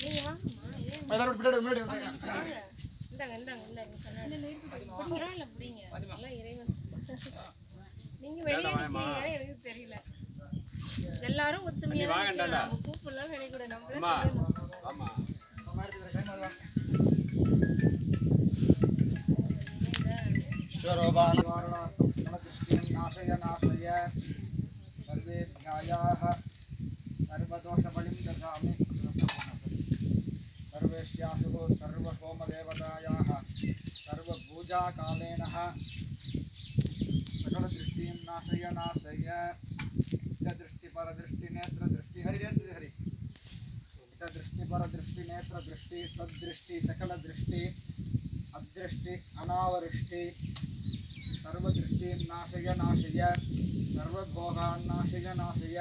நீங்க வாங்கம்மா ஏன் எல்லாரும் பின்னாடி முன்னாடி வந்துருங்க. வாங்க இந்தாங்க இந்தாங்க இந்தாங்க சொன்னாங்க பிடிக்கிறோம் இல்ல பிடிங்க எல்லாம் இறைவன் நீங்க வெளியே நிக்கிறீங்க எனக்கு தெரியல எல்லாரும் ஒத்துமையா தான் நிக்கிறோம். நம்ம கூப்பிடலாம் நினைக்கூட நம்மள அம்மா எடுத்துக்கிறேன், கைமா வா. ईश्वरोपानवारणार्थं स्मरणदृष्टिं नाशय नाशय सर्वेभ्यायाः सर्वदोषबलिं सर्वपूजाकालेनः सकलदृष्टिं नाशय नाशय। दृष्टिपरदृष्टिनेत्रदृष्टि हरि हरि दृष्टिपरदृष्टिनेत्रदृष्टि सद्दृष्टि, सकलदृष्टि, अदृष्टि अनावृष्टि सर्वदृष्टिं नाशय नाशय। सर्वभोगान् नाशय नाशय।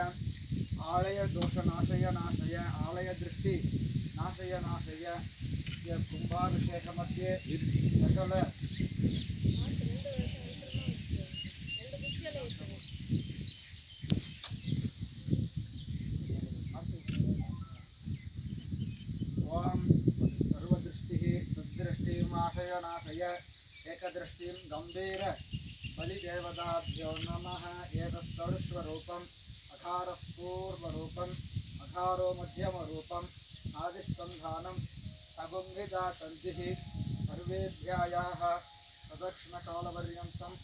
आलयदोषनाशय, नाशय। आलयदृष्टि नाशय नाशय। अस्य कुम्भाभिषेकमध्ये सकल ॐ सर्वदृष्टिः सद्दृष्टिं नाशय नाशय एकदृष्टिं गम्भीर बलिदेवताभ्यो नमः एतत्सर्वस्वरूपम् अकारः पूर्वरूपम् अकारो मध्यमरूपम् आदिस्सन्धानं सगुम्भिता सन्धिः सर्वेभ्यायाः सदक्षिणकालपर्यन्तम्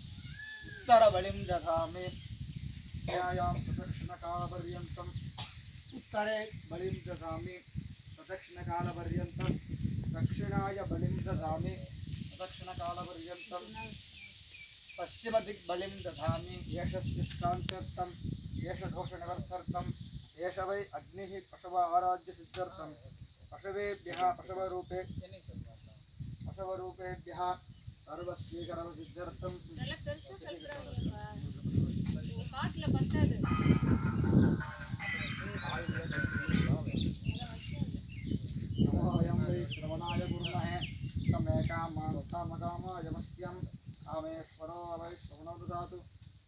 उत्तरबलिं ददामि स्यायां सदक्षिणकालपर्यन्तम् उत्तरे बलिं ददामि सदक्षिणकालपर्यन्तं। दक्षिणाय बलिं ददामि सदक्षिणकालपर्यन्तं पश्चिमदिग्बलिं ददामि एषस्य शान्त्यर्थम् एष दोषनिवर्थर्थम् वै अग्निः पशव आराध्यसिद्ध्यर्थं पशवेभ्यः पशवरूपे पशवरूपेभ्यः सर्वस्वीकरणसिद्ध्यर्थं महेश्वरो वैश्रवणोदातु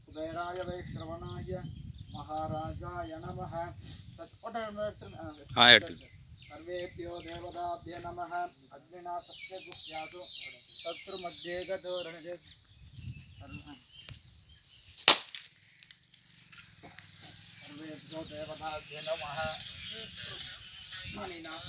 कुबेराय वैश्रवणाय महाराजाय नमः। सर्वेभ्यो देवताभ्य नमः। अग्निनाथस्य गुह्यातु शत्रुमध्ये गतोरणे सर्वेभ्यो देवताभ्य नमः। मणिनाथ।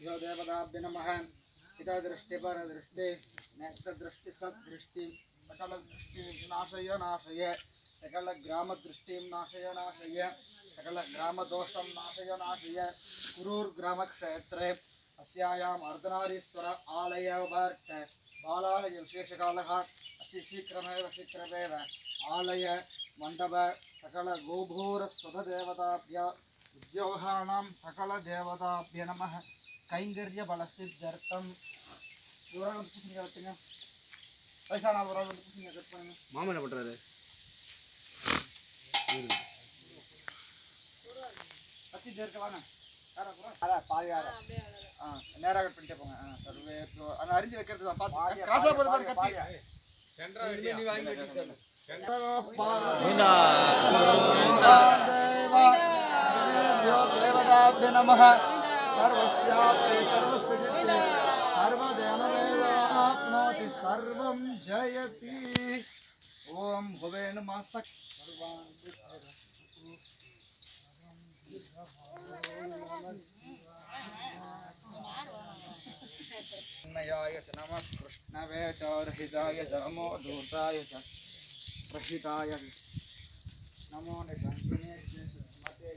सर्वेभ्यो देवताभ्य नमः। हितदृष्टि, परदृष्टि, नेत्रदृष्टि, सद्दृष्टि, सकलदृष्टि नाशय नाशय, सकलग्रामदृष्टिं, नाशय नाशय, सकलग्रामदोषं नाशय नाशय, कुरूर्ग्रामक्षेत्रे अस्यायाम् अर्धनारीश्वर आलयवर्त बालालय विशेषकालः अति शीघ्रमेव शीघ्रमेव आलय, मण्डप, सकलगोभूरस्वधदेवताभ्य उद्योगानां सकलदेवताभ्य नमः। கைங்கரிய பலசித்தர்த்தம் இவராக வந்து பூசணிக்காய் வெட்டுங்க வயசான அவராக வந்து பூசணிக்காய் கட் பண்ணுங்க மாமன் என்ன பண்ணுறாரு கத்தி சேர்க்க வாங்க நேராக கட் பண்ணிட்டே போங்க சர்வே அந்த அரிஞ்சு வைக்கிறது தான் பார்த்து கிராஸாக போகிற மாதிரி கத்தி சென்ட்ரா நீ வாங்கி சார் தேவதாப்ய நமக सर्वस्याप्ते जयति। ॐ भुवे नमः सक् सर्वान् सिद्धिरस्तु। च नमः कृष्णवे च, रहिताय च, नमो दूताय च प्रहिताय नमो निशङ्किने स्मते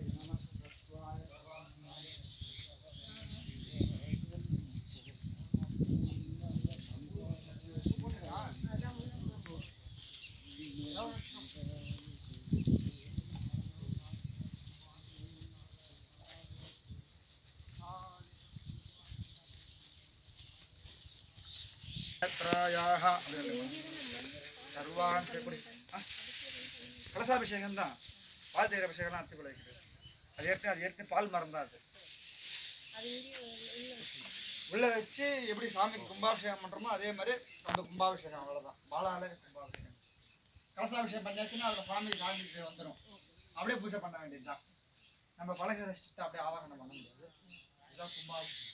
மந்திராயாக சர்வான் சேர்க்குடி கலசாபிஷேகம் தான் பால் தயிர் அபிஷேகம்லாம் அத்தி குலைக்குது அது ஏற்கனவே அது ஏற்கனவே பால் மறந்தா அது உள்ளே வச்சு எப்படி சாமிக்கு கும்பாபிஷேகம் பண்ணுறோமோ அதே மாதிரி அந்த கும்பாபிஷேகம் அவ்வளோதான் பாலாலே கும்பாபிஷேகம் கலசாபிஷேகம் பண்ணியாச்சுன்னா அதில் சாமிக்கு காந்தி வந்துடும் அப்படியே பூஜை பண்ண வேண்டியது தான் நம்ம பழக ரசிச்சுட்டு அப்படியே ஆவாகனம் பண்ணும்போது முடியாது இதுதான் கும்பாபிஷேகம்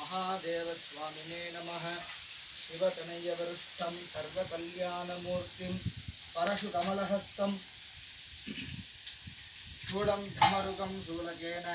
महादेवस्वामिने नमः। शिवतनयवरुष्टं सर्वकल्याणमूर्तिं परशुकमलहस्तं। शूलं धमरुगं शूलकेन